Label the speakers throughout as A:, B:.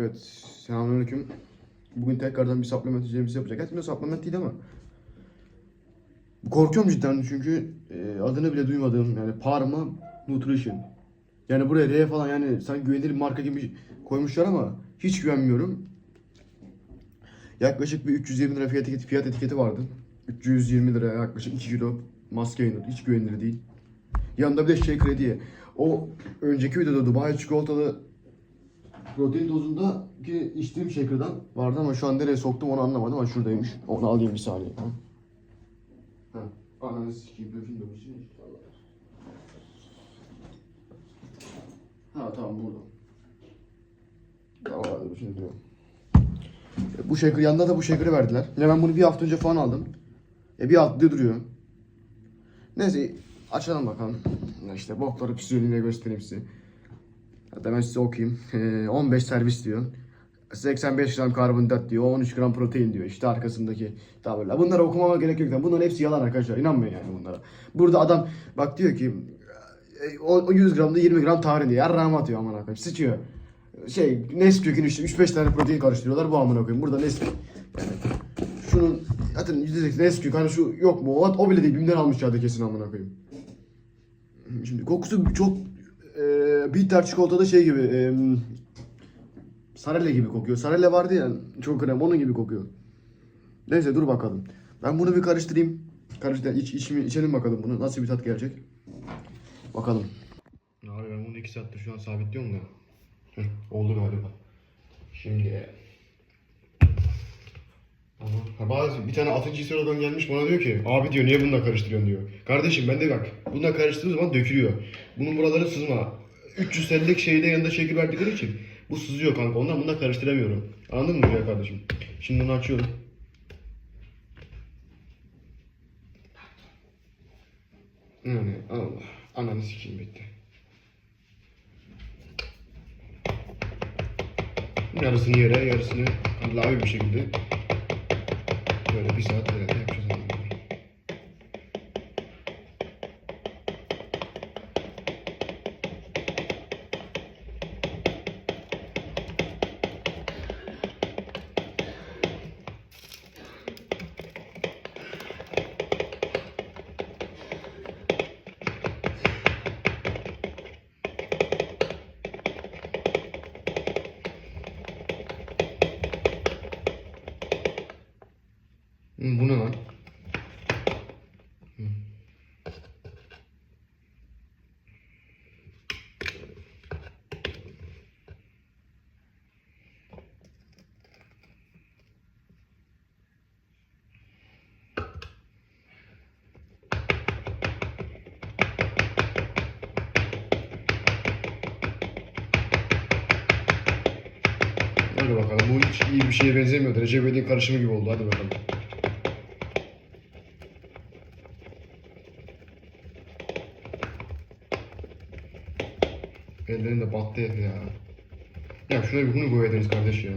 A: Evet, selamünaleyküm. Bugün tekrardan bir supplement üzerimizi yapacak. Aslında supplement değil ama korkuyorum cidden çünkü e, adını bile duymadığım yani Parma Nutrition. Yani buraya R falan yani sanki güvenilir marka gibi koymuşlar ama hiç güvenmiyorum. Yaklaşık bir 320 lira fiyat etiketi, fiyat etiketi vardı. 320 lira yaklaşık 2 kilo maske yenir. Hiç güvenilir değil. Yanında bir de şey krediye. O önceki videoda Dubai çikolatalı protein tozunda ki içtiğim shaker'dan vardı ama şu an nereye soktum onu anlamadım ama şuradaymış. Onu alayım bir saniye. Ha. Ananı sikeyim dökün. Ha tamam burada. Tamam hadi şimdi diyorum. E, Bu shaker yanında da bu shaker'ı verdiler. Yine ben bunu bir hafta önce falan aldım. E bir hafta duruyor. Neyse açalım bakalım. İşte bokları püsürlüğüne göstereyim size. Hatta ben size okuyayım. Ee, 15 servis diyor. 85 gram karbonhidrat diyor. 13 gram protein diyor. İşte arkasındaki tablolar. Bunları okumama gerek yok. Bunların hepsi yalan arkadaşlar. İnanmayın yani bunlara. Burada adam bak diyor ki e, o o 100 gramda 20 gram tahin diyor. Yarrağımı atıyor aman koyayım. Sıçıyor. Şey Nesquik'in işte 3-5 tane protein karıştırıyorlar bu amına koyayım. Burada Nesquik. Yani şunun zaten %80 Nesquik hani şu yok mu? O, o bile değil. Bim'den almış ya kesin amına koyayım. Şimdi kokusu çok e, bitter çikolatalı şey gibi e, sarelle gibi kokuyor. Sarelle vardı ya çok krem onun gibi kokuyor. Neyse dur bakalım. Ben bunu bir karıştırayım. Karıştır iç, içimi, içelim bakalım bunu. Nasıl bir tat gelecek. Bakalım. Abi ben bunu 2 saattir şu an sabitliyorum da. Heh, oldu galiba. Şimdi. Ha, bazı bir tane atıcı sıradan gelmiş bana diyor ki abi diyor niye bununla karıştırıyorsun diyor. Kardeşim ben de bak bununla karıştırdığım zaman dökülüyor. Bunun buraları sızma. 300 TL'lik şeyde yanında şekil verdikleri için bu sızıyor kanka. Ondan bununla karıştıramıyorum. Anladın mı ya kardeşim? Şimdi bunu açıyorum. Yani Allah. Ananı sikeyim bitti. Yarısını yere, yarısını Allah'a bir şekilde Böyle bir saat böyle Bu ne lan? Hadi bakalım. Bu hiç iyi bir şeye benzemiyordu. Recep İvedik'in karışımı gibi oldu. Hadi bakalım. Ellerim battı hep ya. Ya şuna bir bunu koyaydınız kardeş ya.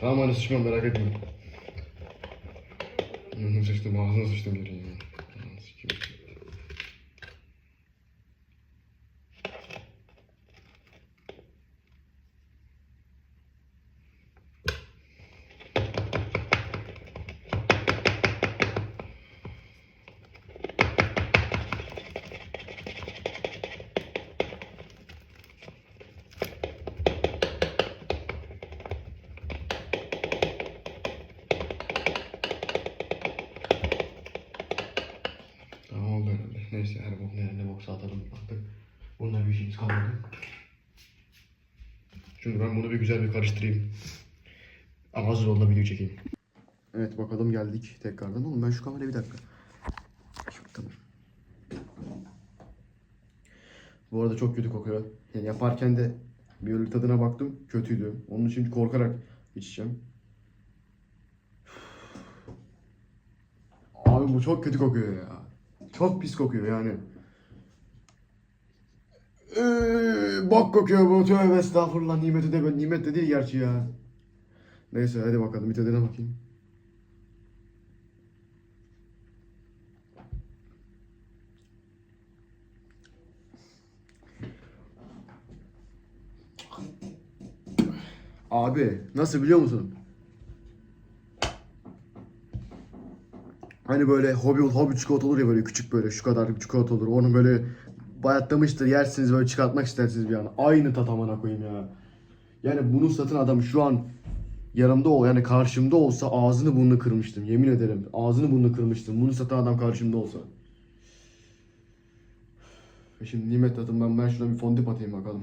A: Tamam hadi sıçmam merak etme. Sıçtım ağzına sıçtım geri ya. Artık. Bununla bir işimiz kalmadı. Şimdi ben bunu bir güzel bir karıştırayım. Ama hazır ol da video çekeyim. Evet bakalım geldik tekrardan. Oğlum ben şu kamerayı bir dakika. Şu, tamam. Bu arada çok kötü kokuyor. Yani yaparken de bir tadına baktım. Kötüydü. Onun için korkarak içeceğim. Abi bu çok kötü kokuyor ya. Çok pis kokuyor yani. Ee, bok kokuyor bu. Tövbe estağfurullah. Nimeti de böyle. Nimet de değil gerçi ya. Neyse hadi bakalım. Bir tadına bakayım. Abi nasıl biliyor musun? Hani böyle hobi hobi çikolata olur ya böyle küçük böyle şu kadar bir çikolata olur. Onun böyle bayatlamıştır yersiniz böyle çıkartmak istersiniz bir an. Aynı tat amına koyayım ya. Yani bunu satan adam şu an yanımda ol yani karşımda olsa ağzını burnunu kırmıştım. Yemin ederim ağzını burnunu kırmıştım. Bunu satan adam karşımda olsa. E Şimdi nimet tadından ben şuna bir fondip atayım bakalım.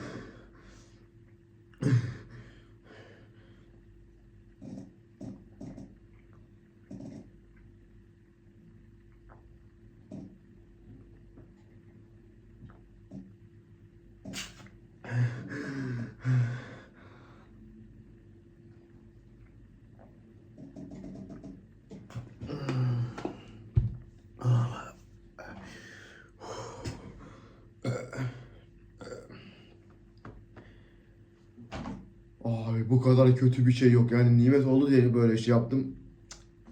A: Abi bu kadar kötü bir şey yok. Yani nimet oldu diye böyle şey yaptım.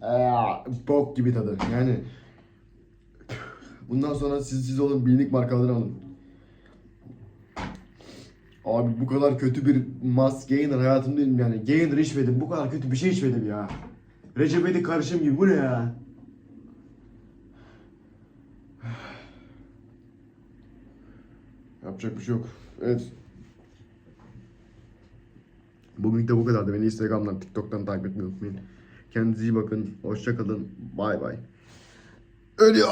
A: Aa, bok gibi tadı. Yani bundan sonra siz siz olun bilindik markaları alın. Abi bu kadar kötü bir mas gainer hayatımda yani gainer içmedim. Bu kadar kötü bir şey içmedim ya. Recep İvedik karışım gibi bu ne ya? Yapacak bir şey yok. Evet. Bugün de bu kadardı. Beni Instagram'dan, TikTok'tan takip etmeyi unutmayın. Kendinize iyi bakın. Hoşça kalın. Bay bay. Ölüyor.